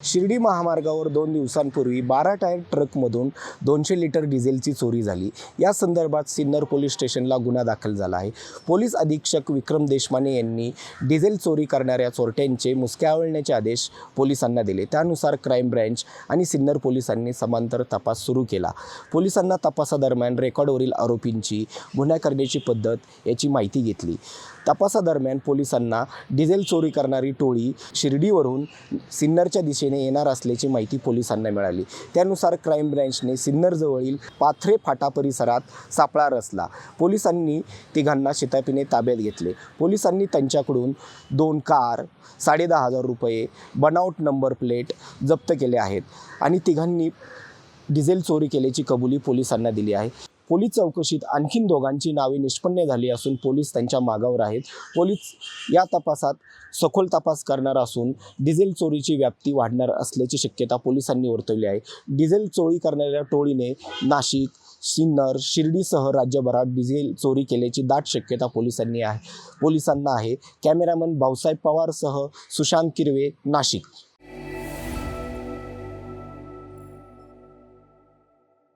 शिर्डी महामार्गावर दोन दिवसांपूर्वी बारा टायर ट्रकमधून दोनशे लिटर डिझेलची चोरी झाली. या संदर्भात सिन्नर पोलीस स्टेशनला गुन्हा दाखल झाला आहे. पोलीस अधीक्षक विक्रम देशमाने यांनी डिझेल चोरी करणाऱ्या चोरट्यांचे मुसक्यावळण्याचे आदेश पोलिसांना दिले. त्यानुसार क्राईम ब्रँच आणि सिन्नर पोलिसांनी समांतर तपास सुरू केला. पोलिसांना तपासादरम्यान रेकॉर्डवरील आरोपींची गुन्हा करण्याची पद्धत याची माहिती घेतली. तपासादरम्यान पोलिसांना डिझेल चोरी करणारी टोळी शिर्डीवरून सिन्नरच्या दिशेने दिशेने येणार असल्याची माहिती पोलिसांना मिळाली. त्यानुसार क्राईम ब्रँचने सिन्नरजवळील पाथरे फाटा परिसरात सापळा रचला. पोलिसांनी तिघांना शितापीने ताब्यात घेतले. पोलिसांनी त्यांच्याकडून दोन कार साडेदहा हजार रुपये बनावट नंबर प्लेट जप्त केले आहेत आणि तिघांनी डिझेल चोरी केल्याची कबुली पोलिसांना दिली आहे. पोलीस चौकशीत आणखीन दोघांची नावे निष्पन्न झाली असून पोलीस त्यांच्या मागावर आहेत. पोलीस या तपासात सखोल तपास करणार असून डिझेल चोरीची व्याप्ती वाढणार असल्याची शक्यता पोलिसांनी वर्तवली आहे. डिझेल चोरी करणाऱ्या टोळीने नाशिक सिन्नर शिर्डीसह राज्यभरात डिझेल चोरी केल्याची दाट शक्यता पोलिसांनी आहे पोलिसांना आहे. कॅमेरामन भाऊसाहेब पवारसह सुशांत किरवे नाशिक.